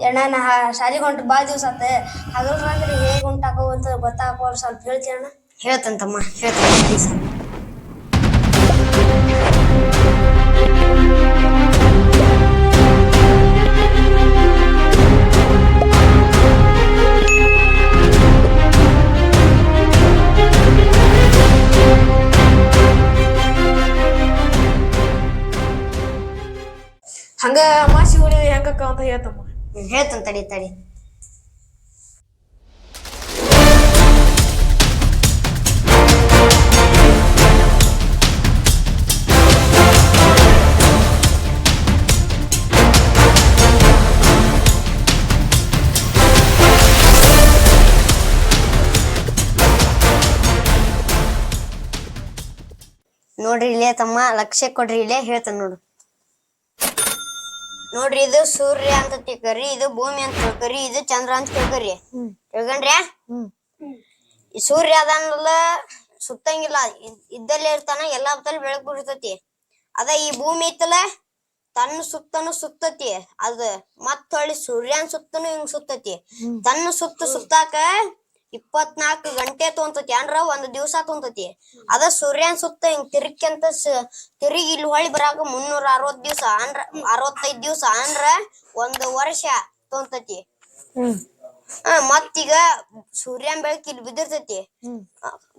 ಅಣ್ಣ ನಾ ಶಾಲಿಗೆ ಹೊಂಟ್ರೆ ಭಾಳ ದಿವಸ ಆತ ಹಗಲ್ ರಾತ್ರಿ ಹೇಗೆ ಉಂಟಾಕವು ಅಂತ ಗೊತ್ತಾಗೋಲ್ಲ ಸ್ವಲ್ಪ ಹೇಳ್ತಿ ಅಣ್ಣ ಹೇಳ್ತಂತಮ್ಮ ಹೇಳ್ತಾನೆ ಹಂಗ ಅಮಾಸಿ ಹುಳಿ ಹೆಂಗಕ್ಕ ಅಂತ ಹೇಳ್ತಮ್ಮ ಹೇಳ್ತಾನೆ ತಡಿ ತಡಿ. ನೋಡ್ರಿ ಇಲ್ಲೇ ತಮ್ಮ ಲಕ್ಷ್ಯ ಕೊಡ್ರಿ ಇಲ್ಲೇ ಹೇಳ್ತಾನೆ ನೋಡು. ನೋಡ್ರಿ ಇದು ಸೂರ್ಯ ಅಂತ ತಿಳ್ಕರಿ ಇದು ಭೂಮಿ ಅಂತ ತಿಳ್ಕರಿ ಇದು ಚಂದ್ರ ಅಂತ ತಿಳ್ಕರಿ. ತಿಳ್ಕೊಂಡ್ರ್ಯಾ ಈ ಸೂರ್ಯ ಅದನ್ನಲ್ಲ ಸುತ್ತಂಗಿಲ್ಲ ಇದ್- ಇದ್ದಲ್ಲೇ ಇರ್ತಾನ ಎಲ್ಲಾ ಹೊತ್ತಲ್ಲಿ ಬೆಳಕು ಬಿಡ್ತತಿ ಅದ ಈ ಭೂಮಿ ಐತಲ್ಲ ತನ್ನ ಸುತ್ತನು ಸುತ್ತತಿ. ಅದ ಮತ್ತ ಹೊಳ್ಳಿ ಸೂರ್ಯನ್ ಸುತ್ತನು ಹಿಂಗ್ ಸುತ್ತತಿ. ತನ್ನ ಸುತ್ತ ಸುತ್ತಾಕ ಇಪ್ಪತ್ನಾಲ್ಕು ಗಂಟೆ ತೊಂತತಿ ಅಂದ್ರ ಒಂದ್ ದಿವಸ ತೊಂತತಿ. ಅದ ಸೂರ್ಯನ್ ಸುತ್ತ ಹಿಂಗ್ ತಿರ್ಕ್ಯಂತ ಸ- ತಿರುಗಿ ಇಲ್ಲಿ ಹೊಳಿ ಬರಾಕ ಮುನ್ನೂರ ಅರವತ್ ದಿವಸ ಅಂದ್ರ ಅರವತ್ತೈದ್ ದಿವ್ಸ ಅಂದ್ರ ಒಂದ್ ವರ್ಷ ತೊಂತತಿ. ಆ, ಮತ್ತೀಗ ಸೂರ್ಯನ್ ಬೆಳಕ್ ಇಲ್ಲಿ ಬಿದ್ದಿರ್ತೈತಿ.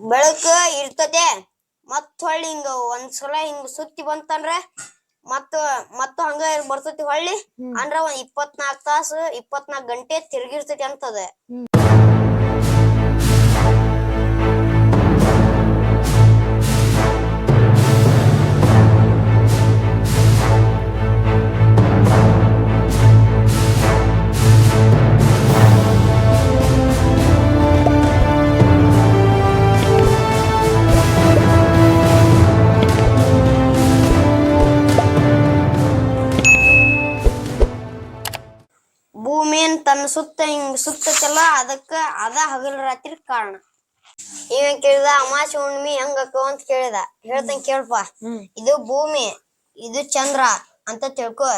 ಬೆಳಕ ಇರ್ತತೆ ಮತ್ ಹೊಳ್ಳಿ ಹಿಂಗ ಒಂದ್ಸಲ ಹಿಂಗ ಸುತ್ತಿ ಬಂತಂದ್ರ ಮತ್ತ ಮತ್ತ ಹಂಗ ಬರ್ತತಿ ಹೊಳ್ಳಿ. ಅಂದ್ರ ಒಂದ್ ಇಪ್ಪತ್ನಾಕ್ ತಾಸು ಇಪ್ಪತ್ನಾಲ್ಕ್ ಗಂಟೆ ತಿರುಗಿರ್ತತಿ ಅಂತದ. ಭೂಮಿಯನ್ ತನ್ನ ಸುತ್ತ ಹಿಂಗ್ ಸುತ್ತತಲ್ಲ ಅದಕ್ಕ ಅದ ಹಗಲ್ ರಾತ್ರಿ ಕಾರಣ. ಇವ ಕೇಳಿದ ಅಮಾಸಿ ಹುಣ್ಣಿಮೆ ಹೆಂಗ ಅಂತ ಕೇಳಿದ. ಹೇಳ್ತಂಗ ಕೇಳ್ಪ ಇದು ಭೂಮಿ ಇದು ಚಂದ್ರ ಅಂತ ತಿಳ್ಕೊ.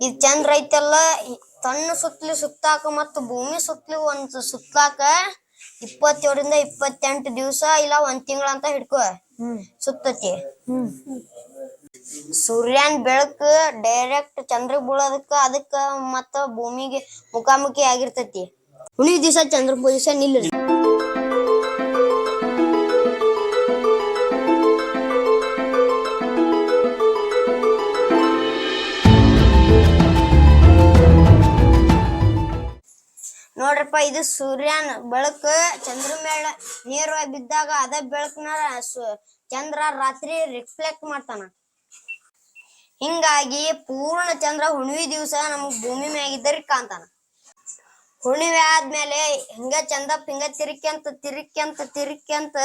ಇದು ಚಂದ್ರ ಐತಲ್ಲ ತನ್ನ ಸುತ್ತಲೂ ಸುತ್ತಾಕ ಮತ್ತು ಭೂಮಿ ಸುತ್ತಲೂ ಒಂದು ಸುತ್ತಾಕ ಇಪ್ಪತ್ತೇಳರಿಂದ ಇಪ್ಪತ್ತೆಂಟು ದಿವಸ ಇಲ್ಲ ಒಂದ್ ತಿಂಗಳ ಅಂತ ಹಿಡ್ಕೊ. ಸುತ್ತತಿ. ಸೂರ್ಯನ್ ಬೆಳಕು ಡೈರೆಕ್ಟ್ ಚಂದ್ರ ಬೀಳೋದಕ್ಕ, ಅದಕ್ಕ ಮತ್ತ ಭೂಮಿಗೆ ಮುಖಾಮುಖಿ ಆಗಿರ್ತೈತಿ. ಉಳಿ ದಿವಸ ಚಂದ್ರ ಪೊಸಿಷನ್ ನಿಲ್ಲ ನೋಡ್ರಪ್ಪ, ಇದು ಸೂರ್ಯನ ಬೆಳಕು, ಚಂದ್ರ ಮೇಳ ನೇರವಾಗಿ ಬಿದ್ದಾಗ ಅದ ಬೆಳಕನ ಚಂದ್ರ ರಾತ್ರಿ ರಿಫ್ಲೆಕ್ಟ್ ಮಾಡ್ತಾನ. ಹಿಂಗಾಗಿ ಪೂರ್ಣ ಚಂದ್ರ ಹುಣ್ಣಿಮೆ ದಿವಸ ನಮಗ್ ಭೂಮಿ ಮ್ಯಾಗಿದ್ದರಿ ಕಾಣ್ತಾನ ಹುಣ್ಣಿಮೆ ಆದ್ಮೇಲೆ ಹಿಂಗ ಚಂದ ಹಿಂಗ ತಿರುಕ್ಯಂತ ತಿರುಕ್ಯಂತ ತಿರುಕ್ಯಂತ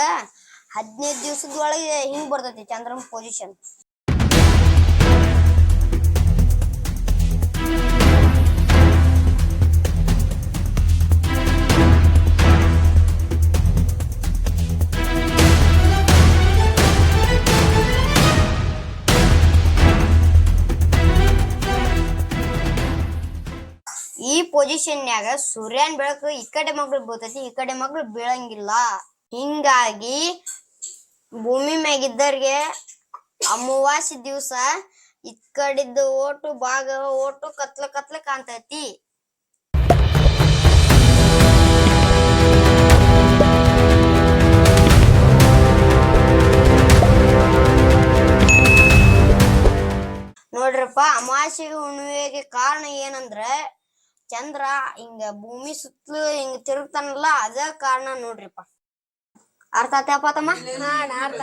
ಹದಿನೈದು ದಿವಸದ ಒಳಗೆ ಹಿಂಗ್ ಬರ್ತೈತಿ ಚಂದ್ರನ ಪೊಸಿಷನ್ ಈ ಪೊಸಿಷನ್ ಪೊಸಿಷನ್ಯಾಗ ಸೂರ್ಯನ್ ಬೆಳಕು ಈ ಕಡೆ ಮಗಳು ಬೀಳ್ತೈತಿ, ಈ ಕಡೆ ಮಗಳು ಬೀಳಂಗಿಲ್ಲ. ಹಿಂಗಾಗಿ ಭೂಮಿ ಮ್ಯಾಗಿದ್ದವ್ರಿಗೆ ಅಮಾವಾಸ್ಯ ದಿವಸ ಈ ಕಡಿದ್ದು ಓಟು ಭಾಗ, ಓಟು ಕತ್ಲ ಕತ್ಲ ಕಾಣ್ತೈತಿ. ನೋಡ್ರಪ್ಪ, ಅಮಾವಾಸ್ಯೆಗೆ ಹುಣ್ಣಿಮೆಗೆ ಕಾರಣ ಏನಂದ್ರ ಚಂದ್ರ ಹಿಂಗ ಭೂಮಿ ಸುತ್ತಲೂ ಹಿಂಗ ತಿರುಗ್ತಾನಲ್ಲ ಅದ ಕಾರಣ ನೋಡ್ರಿಪ್ಪ. ಅರ್ಥ ಆತಪ್ಪ ತಮ್ಮ? ಹಾ ಅರ್ಥ.